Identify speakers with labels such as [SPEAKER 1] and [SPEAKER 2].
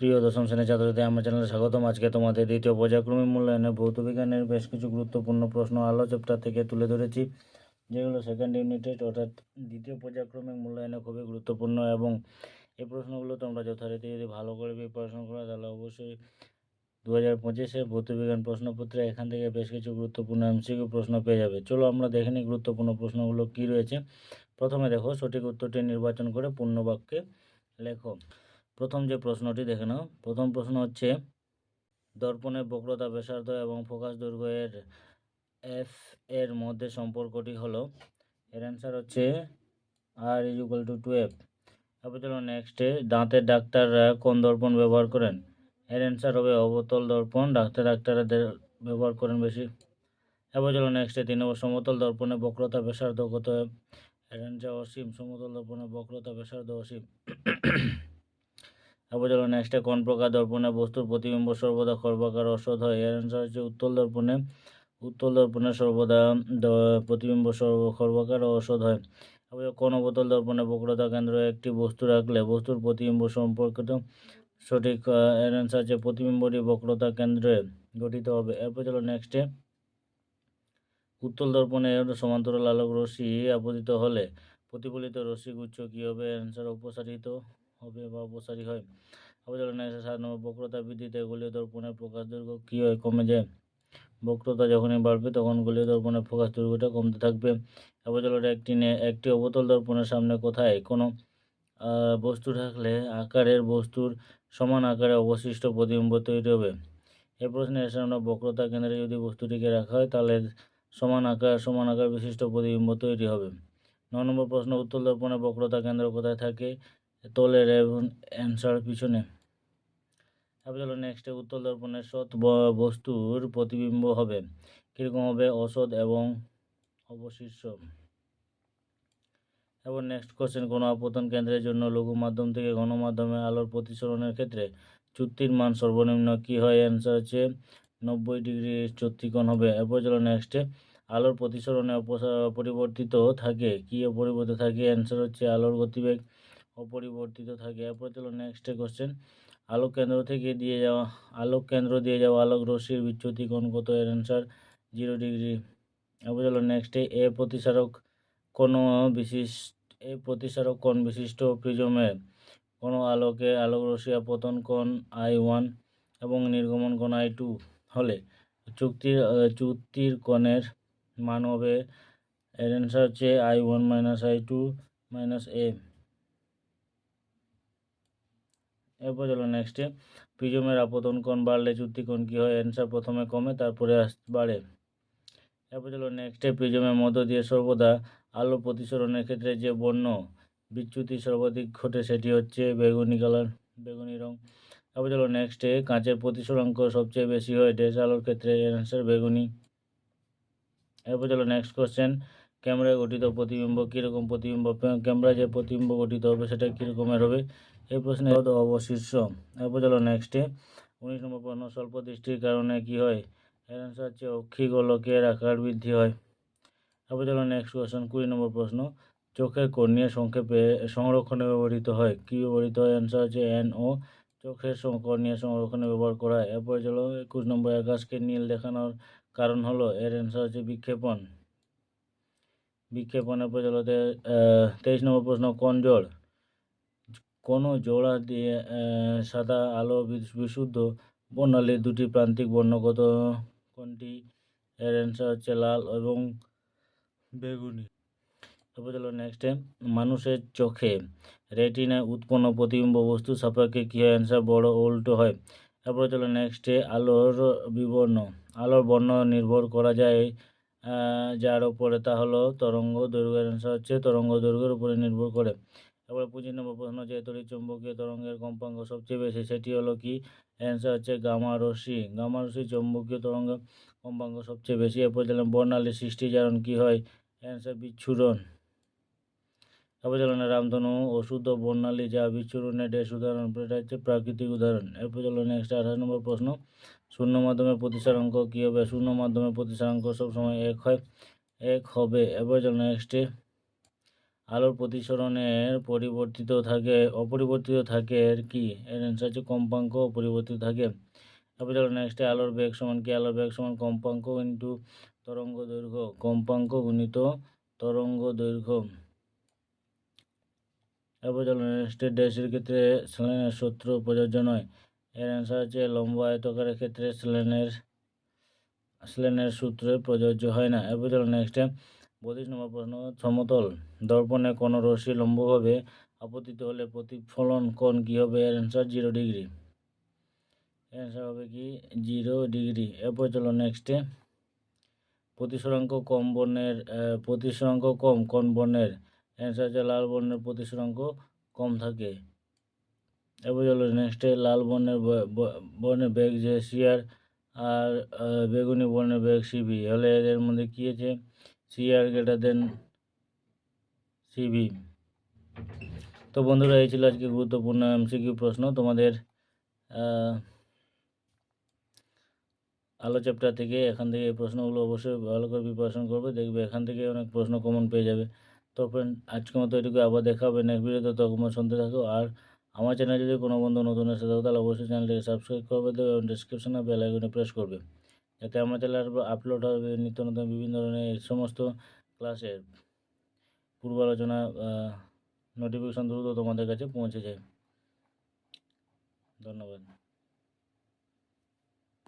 [SPEAKER 1] প্রিয় দশম শ্রেণির ছাত্রছাত্রী, আমার চ্যানেলে স্বাগতম। আজকে তোমাদের দ্বিতীয় পর্যায়ক্রমিক মূল্যায়নে ভৌত বিজ্ঞানের বেশ কিছু গুরুত্বপূর্ণ প্রশ্ন আলো চ্যাপ্টার থেকে তুলে ধরেছি, যেগুলো সেকেন্ড ইউনিটেড অর্থাৎ দ্বিতীয় পর্যায়ক্রমিক মূল্যায়নে খুবই গুরুত্বপূর্ণ এবং এই প্রশ্নগুলো তোমরা যথারীতি যদি ভালো করে প্রিপারেশন করো, তাহলে অবশ্যই দু হাজার পঁচিশে ভৌতবিজ্ঞান প্রশ্নপত্রে এখান থেকে বেশ কিছু গুরুত্বপূর্ণ এমসিকিউ প্রশ্ন পেয়ে যাবে। চলো আমরা দেখে নিই গুরুত্বপূর্ণ প্রশ্নগুলো কী রয়েছে। প্রথমে দেখো সঠিক উত্তরটি নির্বাচন করে পূর্ণ বাক্যে লেখো। প্রথম যে প্রশ্নটি দেখে নাও। প্রথম প্রশ্ন হচ্ছে দর্পণের বক্রতা, ব্যাসার্ধ এবং ফোকাস দৈর্ঘ্য এর এফ এর মধ্যে সম্পর্কটি হলো, এর অ্যান্সার হচ্ছে R is equal to two F তারপর চলো নেক্সটে দাঁতের ডাক্তাররা কোন দর্পণ ব্যবহার করেন? এর অ্যান্সার হবে অবতল দর্পণ ডাক্তার ডাক্তাররা ব্যবহার করেন বেশি। এবার চলো নেক্সটে তিন নম্বর, সমতল দর্পণে বক্রতা, ব্যাসার্ধ কত? এর অ্যান্সার অসীম, সমতল দর্পণে বক্রতা, ব্যাসার্ধ অসীম। এবার চলো নেক্সটে কোন প্রকার দর্পণে বস্তুর প্রতিবিম্ব সর্বদা খর্বাকার অসৎ হয়? এর অ্যান্সার হচ্ছে উত্তল দর্পণে। উত্তল দর্পণে সর্বদা প্রতিবিম্ব সর্ব, খর্বাকার ও অসৎ হয়। কোন অবতল দর্পণে বক্রতা কেন্দ্র একটি বস্তু রাখলে বস্তুর প্রতিবিম্ব সম্পর্কিত সঠিক এর অ্যান্সার হচ্ছে প্রতিবিম্বটি বক্রতা কেন্দ্রে গঠিত হবে। এরপর চলো নেক্সটে উত্তল দর্পণে সমান্তরাল আলোক রশ্মি আপতিত হলে প্রতিফলিত রশ্মি গুচ্ছ কী হবে? অ্যান্সার অপসারিত হবে বা অপসারী হয়। আবার চলো নেক্সট সাত নম্বর বক্রতা বৃদ্ধিতে গলীয় দর্পণের প্রকাশ দৈর্ঘ্য কী হয় কমে যায়? বক্রতা যখনই বাড়বে, তখন গলীয় দর্পণের প্রকাশ দৈর্ঘ্যটা কমতে থাকবে। এবার একটি একটি অবতল দর্পণের সামনে কোথায়? কোনো বস্তু রাখলে আকারের বস্তুর সমান আকারে অবশিষ্ট প্রতিবিম্ব তৈরি হবে। এই প্রশ্নে এসে আমরা বক্রতা কেন্দ্রে যদি বস্তুটিকে রাখা হয়, তাহলে সমান আকার সমান আকার বিশিষ্ট প্রতিবিম্ব তৈরি হবে। ন নম্বর প্রশ্ন, উত্তল দর্পণে বক্রতা কেন্দ্র কোথায় থাকে? তলের এবং অ্যান্সার পিছনে। তারপর চলো নেক্সটে উত্তল দর্পণের সৎ বস্তুর প্রতিবিম্ব হবে। কীরকম হবে? অসৎ এবং অবশিষ্ট। এবার নেক্সট কোশ্চেন কোনো আপতন কেন্দ্রের জন্য লঘু মাধ্যম থেকে গণমাধ্যমে আলোর প্রতিসরণের ক্ষেত্রে চুক্তির মান সর্বনিম্ন কী হয়? অ্যান্সার হচ্ছে নব্বই ডিগ্রি চুক্তিকোণ হবে। এরপর চলো নেক্সটে আলোর প্রতিসরণে অপরিবর্তিত থাকে, কী অপরিবর্তিত থাকে? অ্যান্সার হচ্ছে আলোর গতিবেগ। অপরিবর্তিত থাকে। এরপর চলো নেক্সটে কোশ্চেন আলোক কেন্দ্র থেকে দিয়ে যাওয়া, আলোক কেন্দ্র দিয়ে যাওয়া আলোক রশ্মির বিচ্যুতি কোণ কত? এর অ্যান্সার জিরো ডিগ্রি এরপর চলো নেক্সটে এ প্রতিসারক কোনো বিশিষ্ট, এ প্রতিসারক কোণ বিশিষ্ট প্রিজমের কোনো আলোকে আলোক রশ্মি আপতন কোণ আই ওয়ান এবং নির্গমন কোণ আই টু হলে চুক্তির চুক্তির কোণের মান হবে। এর অ্যান্সার হচ্ছে I one minus I two minus A এরপর চলো নেক্সটে প্রিজমের আপতন কোণ বাড়লে চুক্তি কোণ কী হয়? অ্যান্সার প্রথমে কমে, তারপরে বাড়ে। এরপর চলো নেক্সটে প্রিজমের মধ্য দিয়ে সর্বদা আলো প্রতিসরণের ক্ষেত্রে যে বর্ণ বিচ্যুতি সর্বাধিক ঘটে, সেটি হচ্ছে বেগুনি কালার বেগুনি রং। তারপর চলো নেক্সটে কাঁচের প্রতিসরাঙ্ক সবচেয়ে বেশি হয় ড্রেস আলোর ক্ষেত্রে অ্যান্সার বেগুনি। এরপর চলো নেক্সট কোশ্চেন ক্যামেরায় গঠিত প্রতিবিম্ব কীরকম? প্রতিবিম্ব ক্যামেরায় যে প্রতিবিম্ব গঠিত হবে, সেটা কীরকমের হবে? এই প্রশ্নের অবশীর্ষ এরপর চলো নেক্সটে উনিশ নম্বর প্রশ্ন স্বল্প দৃষ্টির কারণে কি হয়? এর অ্যান্সার হচ্ছে অক্ষি গোলকের আকার বৃদ্ধি হয়। তারপর চলো নেক্সট কোশ্চেন কুড়ি নম্বর প্রশ্ন, চোখের কর্নিয়া সংক্ষেপে সংরক্ষণে ব্যবহৃত হয়। কী ব্যবহৃত হয়? অ্যান্সার হচ্ছে এন ও চোখের কর্নিয়া সংরক্ষণে ব্যবহার করা হয়। এরপরে চলো একুশ নম্বর আকাশকে নীল দেখানোর কারণ হলো, এর অ্যান্সার হচ্ছে বিক্ষেপণ। বিক্ষেপণের পর চলো তেইশ নম্বর প্রশ্ন, কোন কোনো জোড়া দিয়ে সাদা আলো বিশ- বিশুদ্ধ বর্ণালীর দুটি প্রান্তিক বর্ণগত কোনটি এর অ্যান্সার হচ্ছে লাল এবং বেগুনি। তারপর চলো নেক্সটে মানুষের চোখে রেটিনায় উৎপন্ন প্রতিবিম্ব বস্তু সাপেক্ষে কী হয় অ্যান্সার বড় উল্টো হয়। তারপরে চলো নেক্সটে আলোর বিবর্ণ। আলোর বর্ণ নির্ভর করা যায় যার উপরে তা হলো তরঙ্গ দৈর্ঘ্যের অ্যান্সার হচ্ছে তরঙ্গ দৈর্ঘ্যের উপরে নির্ভর করে। তারপরে পঁচিশ নম্বর প্রশ্ন যে তড়িৎ চুম্বকীয় তরঙ্গের কম্পাঙ্ক সবচেয়ে বেশি, সেটি হলো কি? অ্যান্সার হচ্ছে গামা রশ্মি। গামা চৌম্বকীয় তরঙ্গ কম্পাঙ্ক সবচেয়ে বেশি। এরপর চলেন বর্ণালী সৃষ্টি জারণ কী হয়? অ্যান্সার বিচ্ছুরণ। তারপর চলেন রামধনু ওষুধ ও বর্ণালী যা বিচ্ছুরণের ড্যাশ উদাহরণ, এটা হচ্ছে প্রাকৃতিক উদাহরণ। এরপর চলো নেক্সট আঠাশ নম্বর প্রশ্ন, শূন্য মাধ্যমে প্রতিসারাঙ্ক কী হবে? শূন্য মাধ্যমে প্রতিসারাঙ্ক সবসময় এক হয়, এক হবে। এরপর চলো নেক্সটে আলোর প্রতিসরণের পরিবর্তিত থাকে, অপরিবর্তিত থাকে এর কি? এর অ্যান্সার হচ্ছে কম্পাঙ্ক অপরিবর্তিত থাকে। তারপরে চলো নেক্সটে আলোর বেগ সমান কি? আলোর বেগ সমান কম্পাঙ্ক ইন্টু তরঙ্গ দৈর্ঘ্য। কম্পাঙ্ক গুণিত তরঙ্গ দৈর্ঘ্য। এরপর চলো নেক্সটে ড্যাশের ক্ষেত্রে স্যালাইনের সূত্র প্রযোজ্য নয়। এর অ্যান্সার হচ্ছে লম্ব আয়তকারের ক্ষেত্রে স্যালাইনের স্যালাইনের সূত্রে প্রযোজ্য হয় না। এরপর চলো নেক্সটে বত্রিশ নম্বর প্রশ্ন, সমতল দর্পণে কোনো রশ্মি লম্বভাবে আপতিত হলে প্রতিফলন কোণ কী হবে? এর অ্যান্সার জিরো ডিগ্রি অ্যান্সার হবে কি? জিরো ডিগ্রি এরপর চলো নেক্সটে প্রতিসরাঙ্ক কম বর্ণের প্রতিসরাঙ্ক কম কোন বর্ণের। অ্যান্সার হচ্ছে লাল বর্ণের প্রতিসরাঙ্ক কম থাকে। এরপর চলো নেক্সটে লাল বর্ণের বর্ণের বেগ যে সিআর আর বেগুনি বর্ণের বেগ সিবি হলে এদের মধ্যে কী আছে? সিআর গ্রেটার দেন সিভি তো বন্ধুরা, এই ছিল আজকে গুরুত্বপূর্ণ এমসিকিউ প্রশ্ন। তোমাদের আলো চ্যাপ্টার থেকে এখান থেকে এই প্রশ্নগুলো অবশ্যই ভালো করে প্রিপারেশন করবে। দেখবে এখান থেকে অনেক প্রশ্ন কমন পেয়ে যাবে। তো ফ্রেন্ড আজকের মতো এটুকু আবার দেখা হবে নেক্সট ভিডিওতে তখন শুনতে থাকো। আর আমার চ্যানেল যদি কোনো বন্ধু নতুন এসে থাকো, তাহলে অবশ্যই চ্যানেলটিকে সাবস্ক্রাইব করবে, দেবে এবং ডিসক্রিপশনে বেল আইকনে প্রেস করবে। যাতে আমার চ্যানেল আপলোড হবে নিত্য নতুন বিভিন্ন ধরনের সমস্ত ক্লাসের পূর্বালোচনা নোটিফিকেশন দ্রুত তোমাদের কাছে পৌঁছে যায়। ধন্যবাদ।